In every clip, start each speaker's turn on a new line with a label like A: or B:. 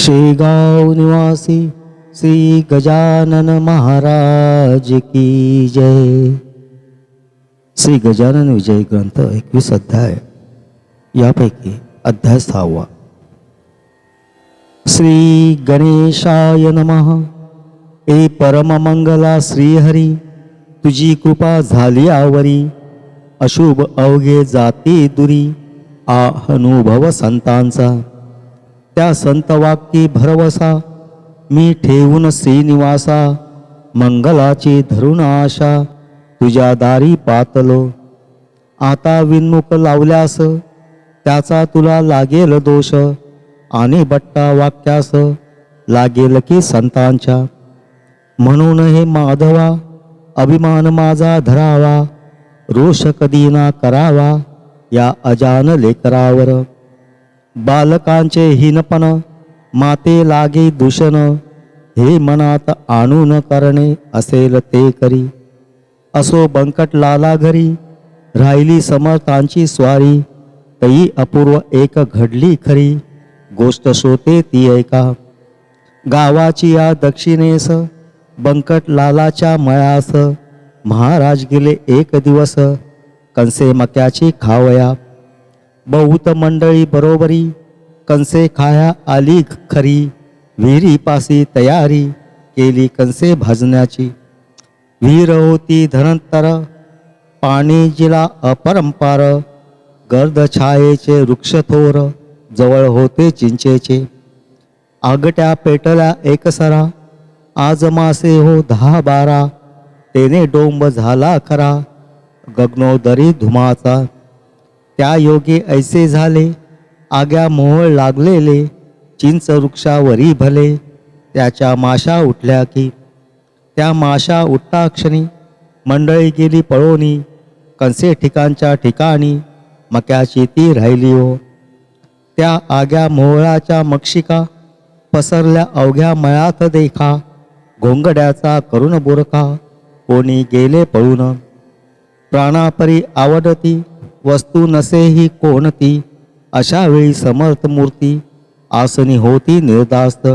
A: शेगाव निवासी श्री गजानन महाराज की जय। श्री गजानन विजय ग्रंथ एकवीस अध्याय यापैकी अध्याय सहावा। श्री गणेशाय नमः। ए परममंगला श्रीहरी तुझी कृपा झाली आवरी। अशुभ अवघे जाती दुरी आ अनुभव संतांचा। त्या संत वाक्यी भरवसा. मी ठेवून श्रीनिवासा मंगलाची धरुण आशा. तुझ्या दारी पातलो. आता विनमुख लावल्यास त्याचा तुला लागेल दोष. आणि बट्टा वाक्यास लागेल की संतांच्या. म्हणून हे माधवा अभिमान माझा धरावा. रोष कधी ना करावा या अजान लेकरावर. बालकांचे हीनपण माते लागे दूषण हे मनात आणून करणे असेल ते करी. असो बंकट लाला घरी राहिली समर्थांची स्वारी तई अपूर्व एक घडली खरी गोष्ट शोते ती ऐका. गावाची या दक्षिणेस बंकट लालाच्या मळास महाराज गेले एक दिवस कंसे मक्याची खावया. बहुत मंडळी बरोबरी कंसे खाया आली खरी विहिरीपासी तयारी केली कंसे भाजण्याची. विहीर होती धनंतर पाणी जिला अपरंपार गर्द छायेचे वृक्षथोर जवळ होते चिंचेचे. आगट्या पेटल्या एकसरा आज मासे हो दहा बारा तेने डोंब झाला खरा गगनोदरी धुमाचा त्या योगे ऐसे झाले आग्या मोहळ लागलेले चिंच वृक्षावरी भले त्याच्या माशा उठल्या की. त्या माशा उठता क्षणी मंडळी गेली पळोनी कंसे ठिकाणच्या ठिकाणी मक्याची ती राहिली हो. त्या आग्या मोहळाच्या मक्षिका पसरल्या अवघ्या मळात देखा घोंगड्याचा करुण बुरखा कोणी गेले पळून. प्राणापरी आवडती वस्तू नसेही कोणती अशा वेळी समर्थ मूर्ती आसनी होती निर्दास्त.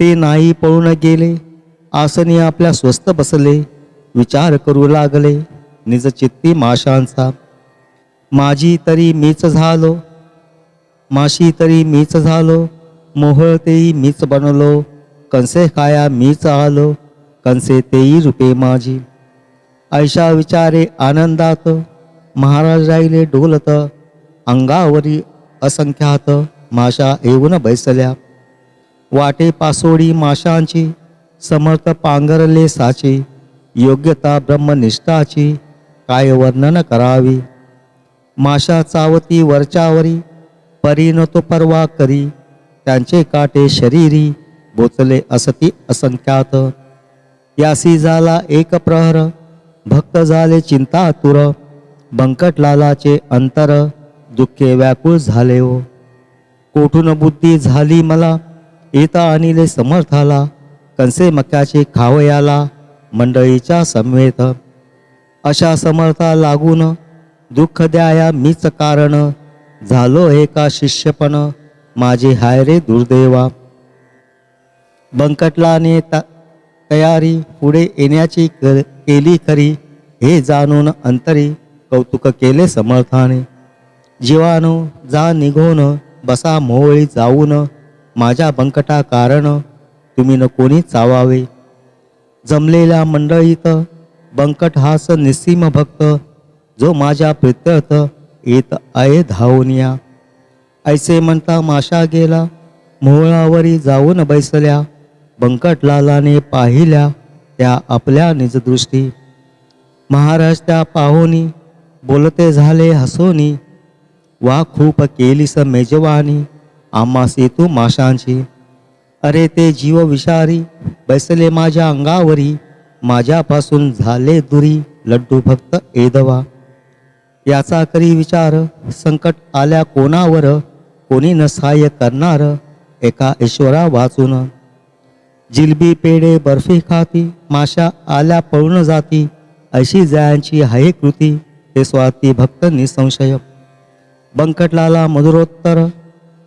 A: ते नाही पळून गेले आसनी आपल्या स्वस्त बसले विचार करू लागले निज चित्ती माशांचा. माझी तरी मीच झालो माशी तरी मीच झालो मोहळ तेही मीच बनलो कंसे खाया मीच आलो कंसे तेही रूपे माझी. ऐशा विचारे आनंदात महाराज राहिले डोलत अंगावरी असंख्यात माशा येऊन बैसल्या. वाटे पासोडी माशांची समर्थ पांघरले साची योग्यता ब्रह्मनिष्ठाची काय वर्णन करावी? माशा चावती वरच्यावरी परीन तो परवा करी त्यांचे काटे शरीरी बोचले असती असंख्यात. यासी झाला एक प्रहर भक्त झाले चिंतातुर बंकटलालाचे अंतर दुःखे व्याकुळ झाले हो. कोठून बुद्धी झाली मला? येता अनिले समर्थाला कंसे मक्याचे खावयाला मंडळीच्या समवेत. अशा समर्था लागून दुःख द्याया मीच कारण. झालो एका शिष्यपण? माझे हाय रे दुर्दैवा. बंकटलाने त तयारी पुढे येण्याची केली खरी हे जाणून अंतरी कौतुक केले समर्थाने. जीवानो जा निघून बसा मोहळी जाऊन माझ्या बंकटा कारण तुम्ही न कोणी चावावे. जमलेल्या मंडळीत बंकट हास निस्सीम भक्त जो माझ्या प्रित्यर्थ येत आहे धावनिया. ऐसे म्हणता माशा गेला मोहळावरी जाऊन बैसल्या बंकटलालाने पाहिल्या त्या आपल्या निजदृष्टी. महाराज त्या पाहुनी बोलते झाले हसोनी वा खूप केलीस मेजवानी आम्हासी तू माशांची. अरे ते जीव विषारी बैसले माझ्या अंगावरी माझ्यापासून झाले दुरी लड्डू भक्त एदवा. याचा करी विचार संकट आल्या कोणावर कोणी न सहाय्य करणार एका ईश्वरा वाचून. जिलबी पेढे बर्फी खाती माशा आल्या पळून जाती अशी जयांची आहे कृती. ते स्वाती भक्त निसंशय बंकटलाला मधुरोत्तर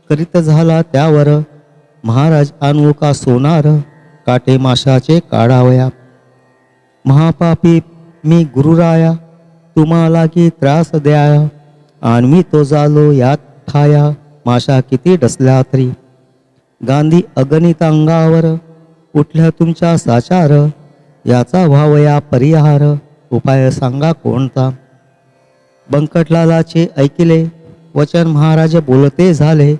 A: करीत झाला त्यावर. महाराज अनुका सोनार काटे माशाचे काढावया. महापापी मी गुरुराया तुम्हाला की त्रास द्याया. आणि मी तो झालो यात ठाया माशा किती डसल्या तरी. गांधी अगणित अंगावर उठल्या तुमच्या साचार. याचा व्हावया परिहार उपाय सांगा कोणता? बंकटलालाचे ऐकिले. वचन महाराज बोलते झाले.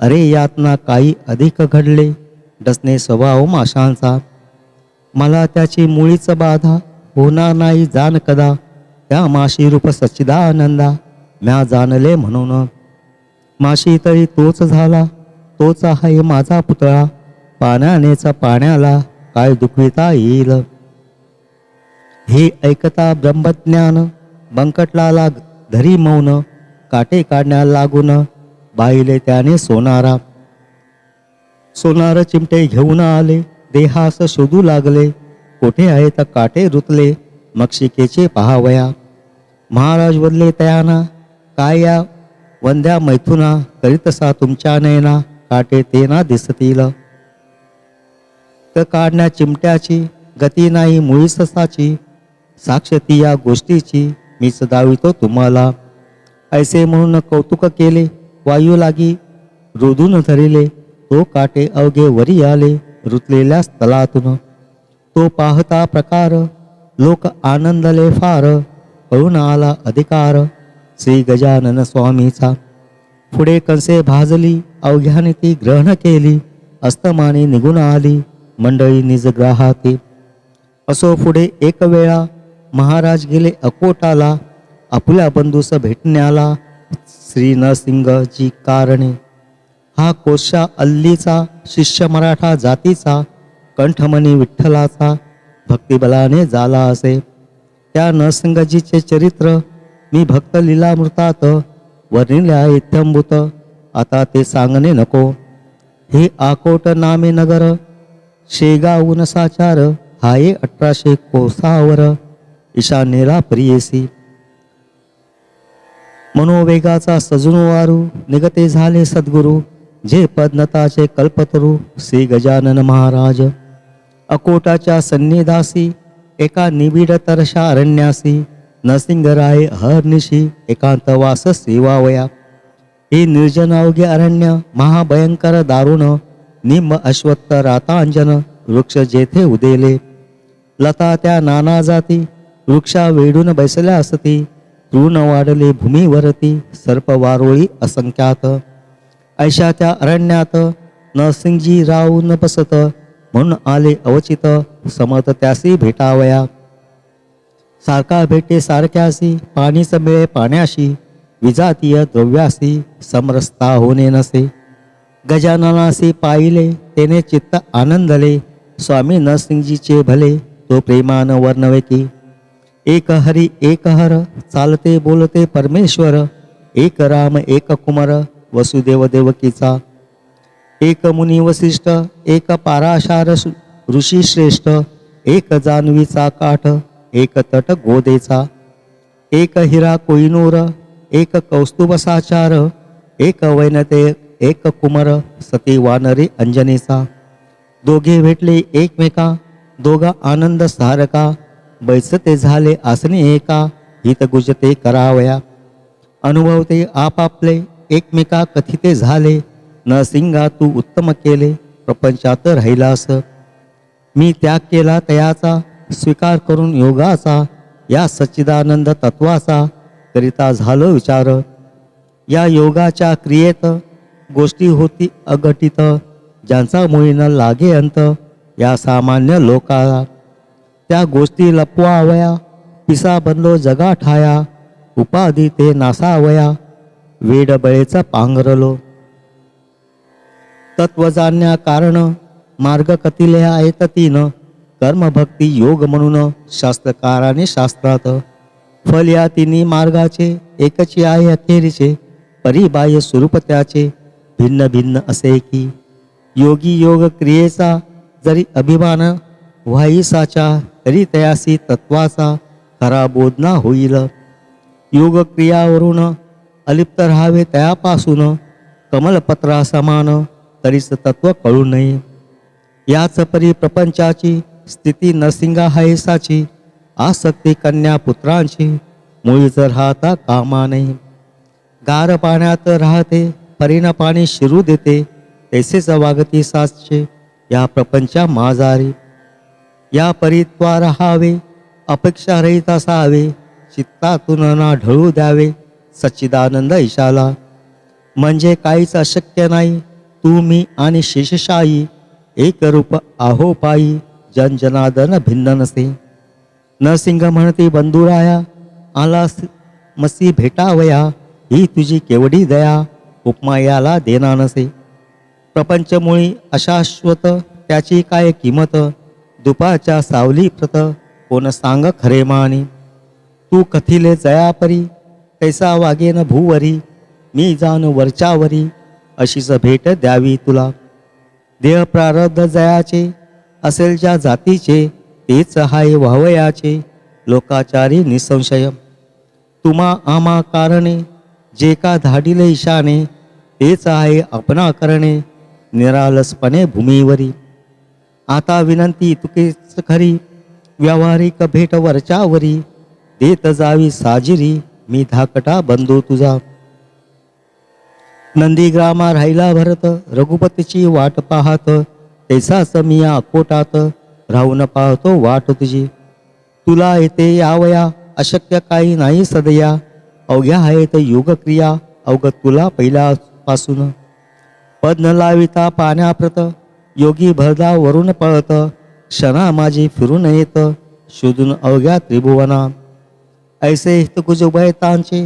A: अरे यातना काही अधिक घडले. डसणे स्वभाव माशांचा. मला त्याची मुळीच बाधा होणार नाही जाण कदा. त्या माशी रूप सच्चिदानंदा. म्या जाणले म्हणून. माशी तरी तोच झाला. तोच आहे माझा पुतळा. पाण्यानेचा पाण्याला काय दुखविता येईल? हे ऐकता ब्रह्मज्ञान बंकटलाला धरी मौन काटे काढण्याला लागून बाईले त्याने सोनारा. सोनार चिमटे घेऊन आले देहास शोधू लागले. कोठे आहे तर काटे रुतले मक्षिकेचे पहावया. महाराज वदले तयाना काय या? वंद्या मैथुना करीतसा तुमच्या नयना काटे ते ना दिसतील. तर काढण्या चिमट्याची गती नाही मुळीससाची साक्ष ती या गोष्टीची. मीच दावितो तुम्हाला. ऐसे म्हणून कौतुक केले वायू लागी रोधून धरिले तो काटे अवघे वरी आले रुतलेल्या स्थलातून. तो पाहता प्रकार लोक आनंदले फार कळून आला अधिकार श्री गजानन स्वामीचा. पुढे कंसे भाजली अवघ्याने ती ग्रहण केली अस्तमाने निघून आली मंडळी निजग्राहाती असो पुढे एक वेळा महाराज गेले अकोटाला. आपल्या बंधूस भेटण्याला श्री नरसिंगजी कारणे. हा कोशा अल्लीचा शिष्य मराठा जातीचा कंठमणी विठ्ठलाचा भक्तिबलाने झाला असे. त्या नरसिंगजीचे चरित्र मी भक्त लिलामृतात वर्णिल्या इत्यंभूत. आता ते सांगणे नको. हे आकोट नामे नगर शेगाऊन साचार हाये अठराशे कोसावर. ईशान्येला प्रियसी मनोवेगाचा सजनुवारू निगते झाले सद्गुरू जे पद्नताचे कल्पतरू श्री गजानन महाराज. अकोटाच्या सन्निधासी एका निबिड तरशा अरण्यासी नसिंगराय हरनिशी एकांतवास सेवावया. हे निर्जन अवघे अरण्य महाभयंकर दारुण निम अश्वत्थ रातांजन वृक्ष जेथे उदेले. लता त्या नाना जाती वृक्षा वेढून बैसल्या असती तृण वाढले भूमीवरती सर्प वारोळी असंख्यात. ऐशा त्या अरण्यात नरसिंगजी राव न बसत म्हणून आले अवचित समत त्यासी भेटावया. सारखा भेटे सारख्यासी पाणीच मिळे पाण्याशी विजातीय द्रव्यासी समरसता होणे नसे. गजाननासी पाहिले तेने चित्त आनंदले स्वामी नरसिंगजीचे भले तो प्रेमान वर्णवे की. एक हरी एक हर चालते बोलते परमेश्वर एक राम एक कुमार वसुदेव देवकीचा. एक मुनी वसिष्ठ एक पाराशार ऋषी श्रेष्ठ एक जान्हवीचा काठ एक तट गोदेचा. एक हिरा कोयनूर एक कौस्तुभसाचार एक वैनते एक कुमार सती वानरी अंजनेचा. दोघे भेटले एकमेका दोघा आनंद सारका बैसते झाले आसने एका हित गुजते करावया. अनुभवते आपापले एकमेका कथिते झाले. नरसिंगा तू उत्तम केले प्रपंचात राहिलास. मी त्याग केला तयाचा स्वीकार करून योगाचा या सच्चिदानंद तत्वाचा करिता झालो विचार. या योगाच्या क्रियेत गोष्टी होती अघटित ज्यांचा मुळीनं लागे अंत या सामान्य लोकाला त्या गोष्टी लपवावया पिसा बनलो जगा ठाया उपाधी ते नासावया वेडबळेचा पांघरलो. तत्व जाणण्या कारण मार्ग कथिले आहेत तीन कर्मभक्ती योग म्हणून शास्त्रकाराने शास्त्रात. फल या तिन्ही मार्गाचे एकची आहे अखेरीचे परिबाह्य स्वरूप त्याचे भिन्न भिन्न असे की योगी योग क्रियेचा जरी अभिमान व्हाईसाच्या तरी तयासी तत्वाचा खरा बोधना होईल. योग क्रियावरून अलिप्त राहावे त्यापासून कमलपत्रा समान तरीच तत्व कळू नये. याच परी प्रपंचाची स्थिती नरसिंगा हायसाची आसक्ती कन्या पुत्रांची मुळीच राहता कामा नाही गार पाण्यात राहते परीन पाणी शिरू देते तैसेच वागती साचे या प्रपंचा माजारी. या परित्वा राहावे अपेक्षारहित असावे चित्तातून ना ढळू द्यावे सच्चिदानंद ईशाला म्हणजे काहीच अशक्य नाही तू मी आणि शेषशाही एक रूप आहो पायी जन जनादन भिन्न नसे. नरसिंह म्हणते बंधुराया आला मसी भेटावया ही तुझी केवढी दया उपमा याला देना नसे. प्रपंचमुळी अशाश्वत त्याची काय किंमत? दुपाच्या सावली प्रत कोण सांग खरे मानी? तू कथिले जयापरी कैसा वागेन भूवरी? मी जाण वरच्यावरी अशीच भेट द्यावी तुला. देह प्रारब्ध जयाचे असेल ज्या जातीचे तेच हाय व्हावयाचे लोकाचारी निसंशय. तुम्हा आमा कारणे जे का धाडिले ईशाने तेच आहे आपणा करणे निरालसपणे भूमीवरी. आता विनंती तुकेच खरी व्यावहारिक भेट वरच्यावरी देत जावी साजिरी मी धाकटा बंधू तुझा. नंदीग्रामा राहिला भरत रघुपतीची वाट पाहत तैसाच मी या अकोटात राहून पाहतो वाट तुझी. तुला येते यावया अशक्य काही नाही सदया अवघ्या आहेत योगक्रिया अवघ तुला पहिल्यापासून. पद न लाविता पाण्याप्रत योगी भरदा वरून पळत. क्षणा माझी फिरून येत. शोधून अवघ्या त्रिभुवना. ऐसे हितकुज उभयतांचे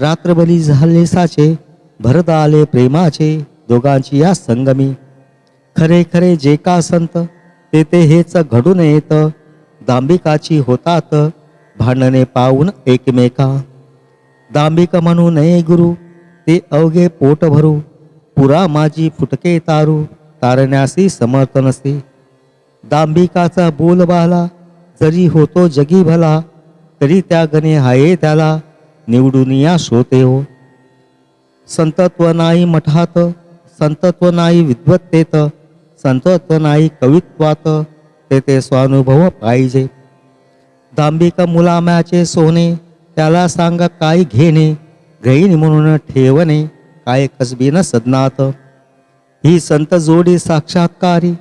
A: रात्रबली झाले साचे. भरत आले प्रेमाचे. दोघांची या संगमी. खरे खरे जे का संत. ते ते हेच घडून येत. दांबिकाची होतात. भांडणे पाहून एकमेका. दांबिक म्हणू नये गुरु. ते अवघे पोट भरू. पुरा माझी फुटके तारू. तारण्यासी समर्थ नसे दांभिकाचा बोलबाला जरी होतो जगी भला तरी त्या गणे हाये त्याला निवडून या शोते हो. संतत्व नाही मठात संतत्व नाही विद्वत्तेत संतत्व नाही कवित्वात ते ते स्वानुभव पाहिजे. दांभिक मुलाम्याचे सोने त्याला सांग काय घेणे घेईन म्हणून ठेवणे काय कसबीन सदनात. ही संत जोडी साक्षात्कारी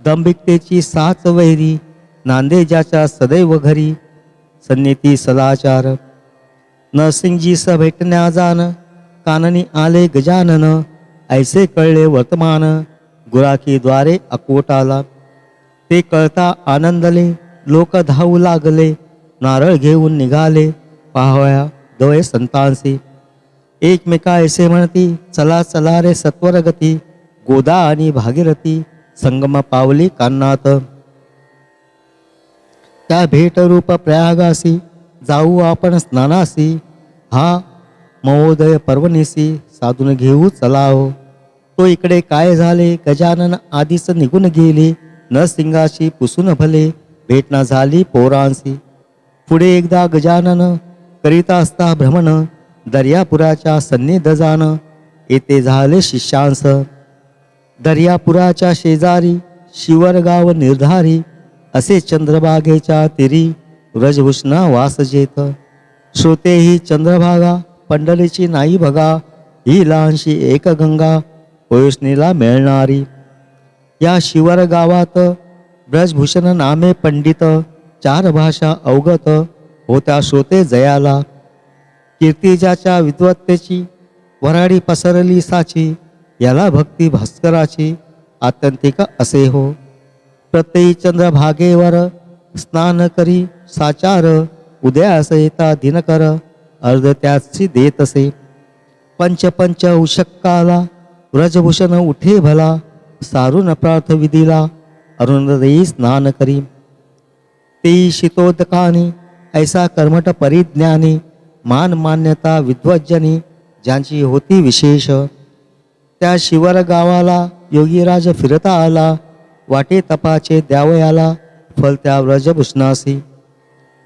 A: दंभिकतेची साच वैरी नांदेजाच्या सदैव घरी सन्निती सदाचार. नरसिंगजी स भेटण्या जाण काननी आले गजानन ऐसे कळले वर्तमान गुराखीद्वारे अकोटाला. ते कळता आनंदले लोक धावू लागले नारळ घेऊन निघाले पाहया दोय संतांसी एकमेका ऐसे म्हणती चला चला रे सत्वर गती गोदा आणि भागीरथी संगम पावली कान्नात त्या भेटरूप प्रयागासी जाऊ आपण स्नानासी हा महोदय पर्वणीसी साधून घेऊ चलाव तो इकडे काय झाले गजानन आधीच निघून गेले नरसिंगाशी पुसून भले भेटना झाली पोरांशी पुढे एकदा गजानन करीत असता भ्रमण दर्यापुराच्या सन्निधजान येथे झाले शिष्यांस. दर्यापुराच्या शेजारी शिवरगाव निर्धारी असे चंद्रभागेच्या तिरी व्रजभूषणा वास जेत श्रोते ही चंद्रभागा पंढरीची नाही बघा ही लहानशी एक गंगा वयोष्णीला मिळणारी. या शिवर गावात ब्रजभूषण नामे पंडित चार भाषा अवगत होत्या श्रोते जयाला. कीर्तिजाच्या विद्वत्तेची वराडी पसरली साची याला भक्ती भास्कराची आत्यंतिक असे हो. प्रत्ययी चंद्रभागेवर स्नान करी साचार उद्या येता दिनकर अर्ध त्याची देत असे. पंच पंच उशक्काला व्रजभूषण उठे भला सारून प्रार्थ विधीला अरुणदयी स्नान करी. ते शितोदकानी ऐसा कर्मट परिज्ञानी मान मान्यता विद्वज्जनी ज्यांची होती विशेष. त्या शिवर गावाला योगीराज फिरता आला वाटे तपाचे द्यावयाला फल त्या व्रजभूषणासी.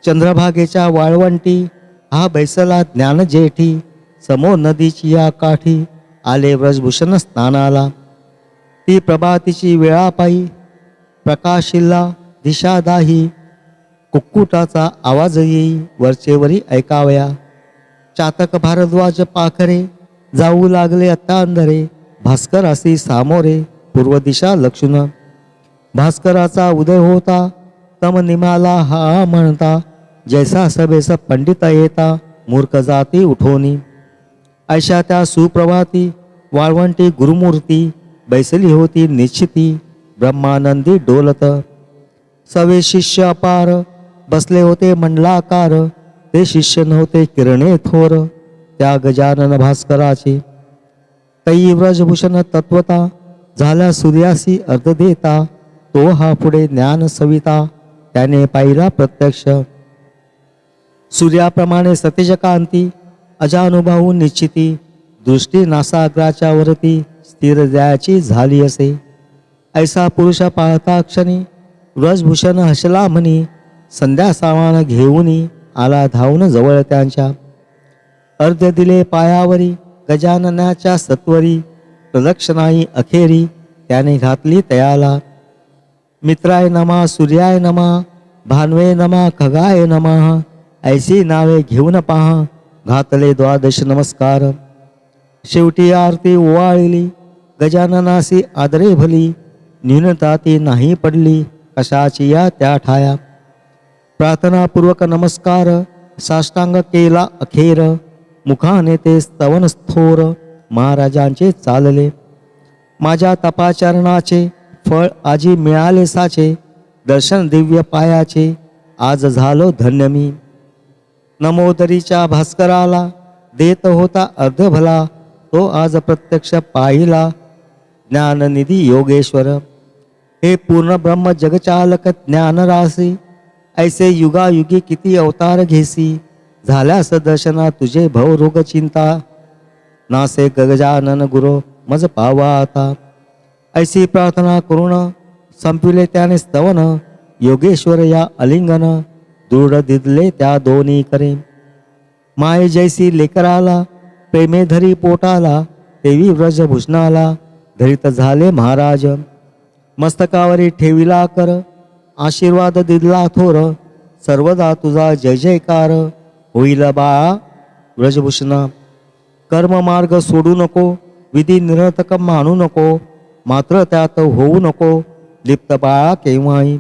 A: चंद्रभागेच्या वाळवंटी हा बैसला ज्ञान जेठी समोर नदीची या काठी आले व्रजभूषण स्नानाला. ती प्रभातीची वेळापायी प्रकाशिल्ला दिशादाही कुक्कुटाचा आवाज येई वरचेवरी ऐकावया. चातक भारद्वाज पाखरे जाऊ लागले अत्ता अंधरे भास्करासी सामोरे पूर्व दिशा लक्षुन. भास्कराचा उदय होता तम निमाला हा म्हणता जैसा सभेस पंडित येता मूर्ख जाती उठोनी. अशा त्या सुप्रभाती वाळवंटी गुरुमूर्ती बैसली होती निश्चिती ब्रह्मानंदी डोलत. सवे शिष्य अपार बसले होते मंडलाकार ते शिष्य नव्हते किरणे थोर त्या गजानन भास्कराचे. तई व्रजभूषण तत्वता झाल्या सूर्यासी अर्ध देता तो हा पुढे ज्ञान सविता त्याने पाहिला प्रत्यक्ष. सूर्याप्रमाणे सतेजकांती अजानुभाऊ निश्चिती दृष्टी नासाग्राच्या वरती स्थिर द्यायची झाली असे. ऐसा पुरुष पाहता क्षणी व्रजभूषण हसला म्हणी संध्या सामान घेऊनी आला धावून जवळ त्यांच्या. अर्ध दिले पायावरी गजाननाच्या सत्वरी प्रदक्षिणाई अखेरी त्याने घातली तयाला. मित्राय नमा सूर्याय नमा भानवे नमा खगाय नमः ऐसी नावे घेऊन पहा घातले द्वादश नमस्कार. शेवटी आरती ओवाळली गजाननासी आदरे भली न्यूनता ती नाही पडली कशाची या त्या ठाया. प्रार्थनापूर्वक नमस्कार साष्टांग केला अखेर. मुखाने ते स्तवन स्थोर महाराजांचे चालले. माझ्या तपाचरणाचे फळ आजी मिळाले साचे दर्शन दिव्य पायाचे आज झालो धन्य मी. नमोदरीच्या भास्कराला देत होता अर्ध भला तो आज प्रत्यक्ष पाहिला ज्ञाननिधी योगेश्वर. हे पूर्ण ब्रह्म जगचालक ज्ञानरासी ऐसे युगायुगी किती अवतार घेसी. झाल्यास दर्शना तुझे भवरोग चिंता. नासे गगजानन गुरु मज पावा आता. ऐसी प्रार्थना करून संपविले त्याने स्तवन. योगेश्वर या अलिंगन दृढ दिदले त्या दोन्ही करे. माये जैसी लेकराला प्रेमे धरी पोटाला देवी व्रजभूषणाला धरित झाले महाराज. मस्तकावरी ठेविला कर आशीर्वाद दिदला थोर. सर्वदा तुझा जय जयकार. होईल बाळा व्रजभूषण कर्म मार्ग सोडू नको विधी निरर्थक मानू नको मात्र त्यात होऊ नको लिप्त बाळा केव्हाही.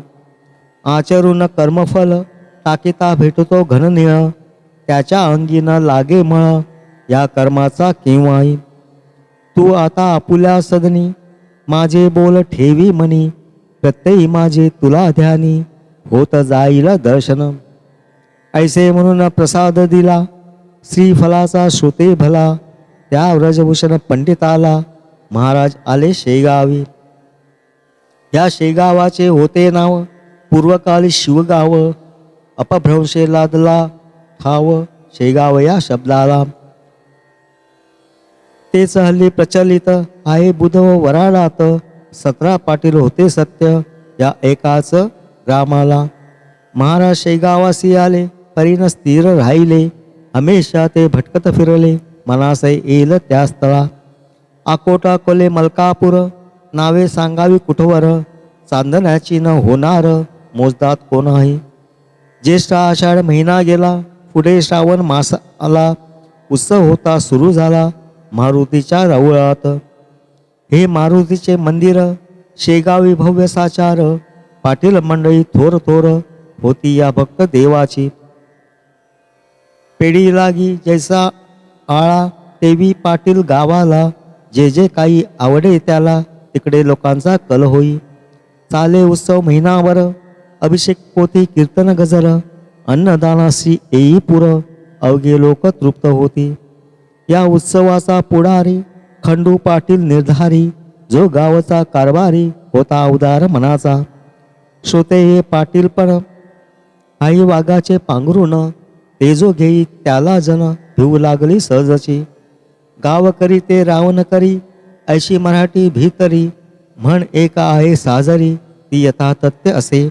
A: आचरून कर्मफल टाकिता भेटतो घननिळ त्याच्या अंगीनं लागे मळ या कर्माचा केव्हाही. तू आता आपुल्या सदनी माझे बोल ठेवी मनी प्रत्ययी माझे तुला ध्यानी होत जाईल दर्शन. ऐसे म्हणून प्रसाद दिला श्रीफलाचा श्रोते भला त्या व्रजभूषण पंडिताला महाराज आले शेगावी. या शेगावाचे होते नाव पूर्वकाली शिवगाव अपभ्रंशे लादला खाव शेगाव या शब्दाला. तेच हल्ली प्रचलित आहे बुध व वराडात सतरा पाटील होते सत्य या एकाच ग्रामाला महाराज शेगावासी आले परीन स्थिर राहिले. हमेशा ते भटकत फिरले. मनासे येईल त्या स्थळा. आकोटा कोले मलकापूर. नावे सांगावी कुठवर. चांदण्याची न होणार. मोजदात आहे? ज्येष्ठ आषाढ महिना गेला. पुढे श्रावण मास आला. उत्सव होता सुरू झाला. मारुतीच्या राऊळात हे मारुतीचे मंदिर. शेगावी भव्य साचार. पाटील मंडळी थोर थोर होती या भक्त देवाची. पेढी लागी जैसा आळा तेवी पाटील गावाला जे जे काही आवडे त्याला तिकडे लोकांचा कल होई. चाले उत्सव महिनावर अभिषेक पोती कीर्तन गजर अन्नदानाशी येई पुर अवघे लोक तृप्त होती. या उत्सवाचा पुढारी खंडू पाटील निर्धारी जो गावचा कारभारी होता उदार मनाचा. श्रोते हे पाटील पण आई वाघाचे पांघरून ते जो घेई त्याला जन भिवू लागली सहजची गाव करी ते रावण करी ऐशी मराठी भीतरी म्हण एक आहे साजरी ती यथातथ्य असे.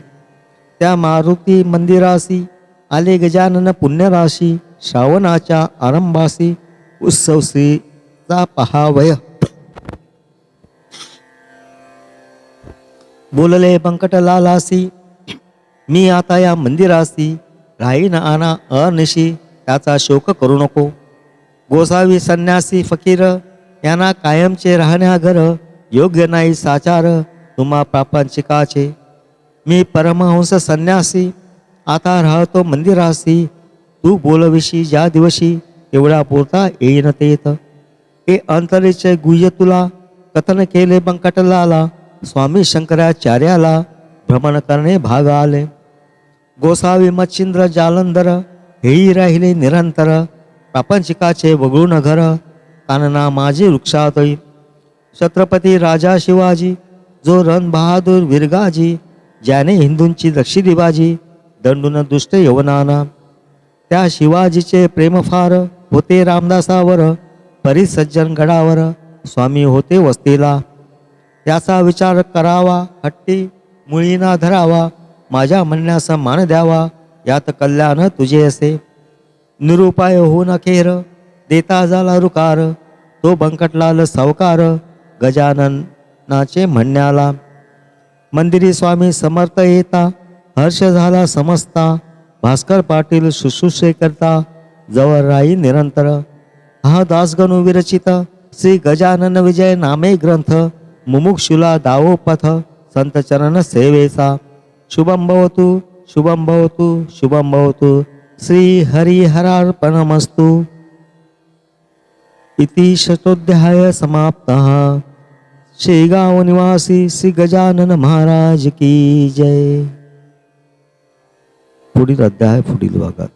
A: त्या मारुती मंदिरासी आले गजानन पुण्यराशी श्रावणाच्या आरंभासी उत्सव पहावय. बोलले बंकटलालासी मी आता या मंदिरासी राही न आना अनिशी त्याचा शोक करू नको. गोसावी संन्यासी फकीर यांना कायमचे राहण्या घर योग्य नाही साचार तुम्हा प्रापांचिकाचे मी परमहंस संन्यासी आता राहतो मंदिरासी. तू बोलविशी ज्या दिवशी एवढा पुरता येईन तेत. हे अंतरीचे गुह्य तुला कथन केले बंकटलाला स्वामी शंकराचार्याला भ्रमण करणे भाग आले. गोसावी मच्छिंद्र जालंधर हेही राहिले निरंतर प्रापंचिकाचे वगळून घर कानना माझे वृक्षातई. छत्रपती राजा शिवाजी जो रण बहादूर विरगाजी ज्याने हिंदूंची दक्षिणी बाजी दंडून दुष्ट यवनाना. त्या शिवाजीचे प्रेमफार होते रामदासावर परिसज्जन गडावर स्वामी होते वस्तीला. त्याचा विचार करावा हट्टी मुळीना धरावा माझ्या म्हणण्यास मान द्यावा यात कल्याण तुझे असे. निरुपाय होऊन नखेर देता झाला रुकार तो बंकटलाल सावकार गजाननाचे म्हणण्याला. मंदिरी स्वामी समर्थ येता हर्ष झाला समजता भास्कर पाटील शुश्रूषे करता जवळ राही निरंतर. हा दासगणू विरचित श्री गजानन विजय नामे ग्रंथ मुमुक्षुला दावो पथ संत चरण सेवेचा. शुभम भवतु शुभम भवतु शुभम भवतु। श्री हरिहरार्पणमस्तु इति शतोध्याय समाप्तः। श्री गाँव निवासी श्री गजानन महाराज की जय। पुढील अध्याय पुढील भागात।